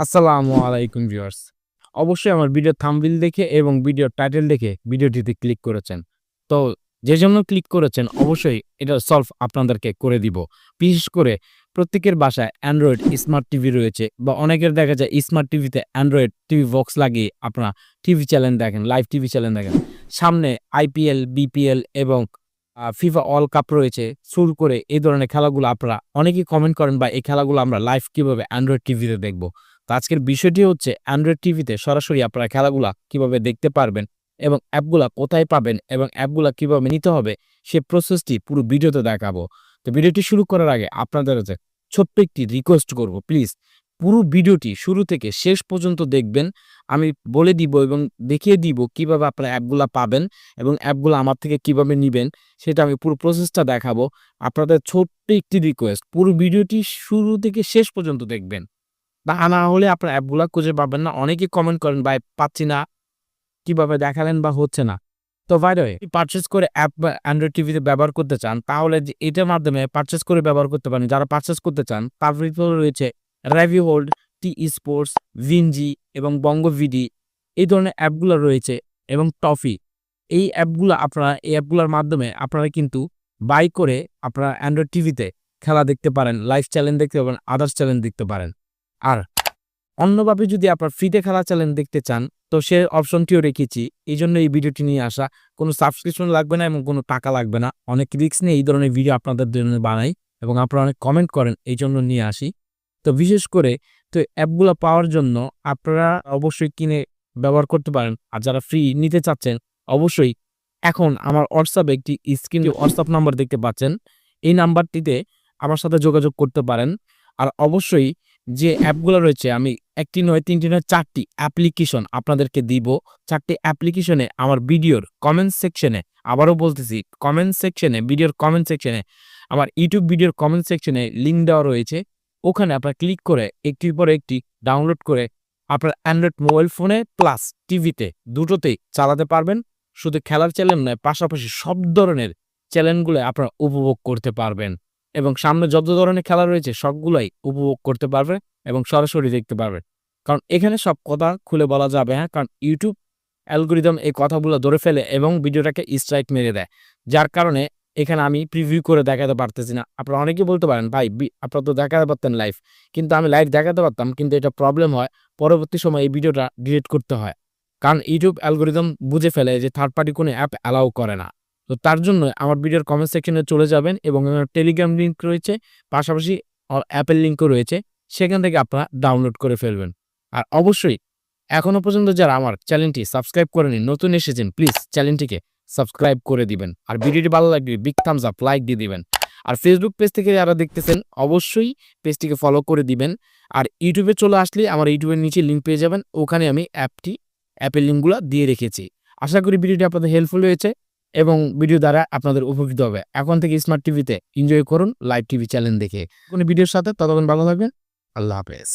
আসসালামু আলাইকুম ভিউয়ার্স। অবশ্যই আমার ভিডিও থাম্বনেল দেখে এবং ভিডিও টাইটেল দেখে ভিডিওটিতে ক্লিক করেছেন। তো যে জন্য ক্লিক করেছেন, অবশ্যই এটা সলভ আপনাদেরকে করে দিব। বিশেষ করে প্রত্যেকের বাসায় অ্যান্ড্রয়েড স্মার্ট টিভি রয়েছে বা অনেকের দেখা যায় স্মার্ট টিভিতে অ্যান্ড্রয়েড টিভি বক্স লাগিয়ে আপনারা টিভি চ্যানেল দেখেন, লাইভ টিভি চ্যানেল দেখেন। সামনে আইপিএল, বিপিএল এবং ফিফা ওয়ার্ল্ড কাপ রয়েছে। শুরু করে এই ধরনের খেলাগুলো আপনারা অনেকেই কমেন্ট করেন বা এই খেলাগুলো আমরা লাইভ কীভাবে অ্যান্ড্রয়েড টিভিতে দেখব? আজকের বিষয়টি হচ্ছে অ্যান্ড্রয়েড টিভিতে সরাসরি আপনারা খেলাগুলা কীভাবে দেখতে পারবেন এবং অ্যাপগুলা কোথায় পাবেন এবং অ্যাপগুলা কীভাবে নিতে হবে, সে প্রসেসটি পুরো ভিডিওতে দেখাবো। তো ভিডিওটি শুরু করার আগে আপনাদের কাছে ছোট্ট একটি রিকোয়েস্ট করব প্লিজ পুরো ভিডিওটি শুরু থেকে শেষ পর্যন্ত দেখবেন। আমি বলে দিব এবং দেখিয়ে দিব কীভাবে আপনারা অ্যাপগুলা পাবেন এবং অ্যাপগুলো আমার থেকে কীভাবে নেবেন, সেটা আমি পুরো প্রসেসটা দেখাবো। আপনাদের ছোট্ট একটি রিকোয়েস্ট পুরো ভিডিওটি শুরু থেকে শেষ পর্যন্ত দেখবেন। তা না হলে আপনার অ্যাপগুলা খুঁজে পাবেন না। অনেকেই কমেন্ট করেন, ভাই, পাচ্ছি না। কীভাবে দেখালেন বা হচ্ছে না? তো বাইরে পারচেস করে অ্যাপ বা অ্যান্ড্রয়েড টিভিতে ব্যবহার করতে চান, তাহলে যে এটার মাধ্যমে পারচেস করে ব্যবহার করতে পারেন। যারা পারচেস করতে চান, তার ভিতরে রয়েছে র্যাভি হোল্ড টি স্পোর্টস ভিনজি এবং বঙ্গ ভিডি এই ধরনের অ্যাপগুলো রয়েছে এবং টফি এই অ্যাপগুলো আপনারা, এই অ্যাপগুলোর মাধ্যমে আপনারা কিন্তু বাই করে আপনারা অ্যান্ড্রয়েড টিভিতে খেলা দেখতে পারেন লাইভ চ্যানেল দেখতে পারেন আদার্স চ্যানেল দেখতে পারেন। আর অন্যভাবে যদি আপনার ফ্রিতে খেলা চ্যানেল দেখতে চান, তো সে অপশনটিও রেখেছি। এই জন্য এই ভিডিওটি নিয়ে আসা। কোনো সাবস্ক্রিপশন লাগবে না এবং কোনো টাকা লাগবে না। অনেক রিস্ক নিয়ে এই ধরনের ভিডিও আপনাদের জন্য বানাই এবং আপনারা অনেক কমেন্ট করেন, এই জন্য নিয়ে আসি। তো বিশেষ করে, তো অ্যাপগুলো পাওয়ার জন্য আপনারা অবশ্যই কিনে ব্যবহার করতে পারেন। আর যারা ফ্রি নিতে চাচ্ছেন, অবশ্যই এখন আমার হোয়াটসঅ্যাপে একটি স্ক্রিনে হোয়াটসঅ্যাপ নাম্বার দেখতে পাচ্ছেন। এই নাম্বারটিতে আমার সাথে যোগাযোগ করতে পারেন। আর অবশ্যই যে অ্যাপগুলো রয়েছে, আমি একটি নয়, তিনটি নয়, চারটি অ্যাপ্লিকেশন আপনাদেরকে দিব। চারটি অ্যাপ্লিকেশনে আমার ভিডিওর কমেন্ট সেকশনে আবারও বলতেছি কমেন্ট সেকশনে ভিডিওর কমেন্ট সেকশনে আমার ইউটিউব ভিডিওর কমেন্ট সেকশনে লিঙ্ক দেওয়া রয়েছে। ওখানে আপনারা ক্লিক করে একটির পর একটি ডাউনলোড করে আপনার অ্যান্ড্রয়েড মোবাইল ফোনে প্লাস টিভিতে দুটোতেই চালাতে পারবেন। শুধু খেলার চ্যানেল নয়, পাশাপাশি সব ধরনের চ্যানেলগুলো আপনারা উপভোগ করতে পারবেন। এবং সামনে যত ধরনের খেলা রয়েছে, সবগুলাই উপভোগ করতে পারবে এবং সরাসরি দেখতে পারবে। কারণ এখানে সব কথা খুলে বলা যাবে হ্যাঁ? কারণ ইউটিউব অ্যালগোরিদম এই কথাগুলো ধরে ফেলে এবং ভিডিওটাকে স্ট্রাইক মেরে দেয়। যার কারণে এখানে আমি প্রিভিউ করে দেখাতে পারতেছি না। আপনারা অনেকেই বলতে পারেন, ভাই আপনারা তো দেখাতে পারতেন লাইভ কিন্তু আমি লাইভ দেখাতে পারতাম, কিন্তু এটা প্রবলেম হয়, পরবর্তী সময় এই ভিডিওটা ডিলিট করতে হয়। কারণ ইউটিউব অ্যালগোরিদম বুঝে ফেলে যে থার্ড পার্টি কোনো অ্যাপ অ্যালাউ করে না। তো তার জন্য আমার ভিডিওর কমেন্ট সেকশনে চলে যাবেন এবং আমার টেলিগ্রাম লিঙ্ক রয়েছে, পাশাপাশি অ্যাপের লিঙ্কও রয়েছে, সেখান থেকে আপনারা ডাউনলোড করে ফেলবেন। আর অবশ্যই এখনও পর্যন্ত যারা আমার চ্যানেলটি সাবস্ক্রাইব করেনি নতুন এসেছেন প্লিজ চ্যানেলটিকে সাবস্ক্রাইব করে দিবেন। আর ভিডিওটি ভালো লাগলে বিগ থামস আপ লাইক দিয়ে দিবেন। আর ফেসবুক পেজ থেকে যারা দেখতেছেন, অবশ্যই পেজটিকে ফলো করে দিবেন। আর ইউটিউবে চলে আসলে আমার ইউটিউবের নিচে লিঙ্ক পেয়ে যাবেন। ওখানে আমি অ্যাপটি অ্যাপের লিঙ্কগুলো দিয়ে রেখেছি। আশা করি ভিডিওটি আপনাদের হেল্পফুল হয়েছে। এবং ভিডিও দ্বারা আপনাদের উপকৃত হবে। এখন থেকে স্মার্ট টিভিতে এনজয় করুন লাইভ টিভি চ্যানেল দেখে। কোনো ভিডিওর সাথে ততক্ষণ ভালো থাকবেন। আল্লাহ হাফেজ।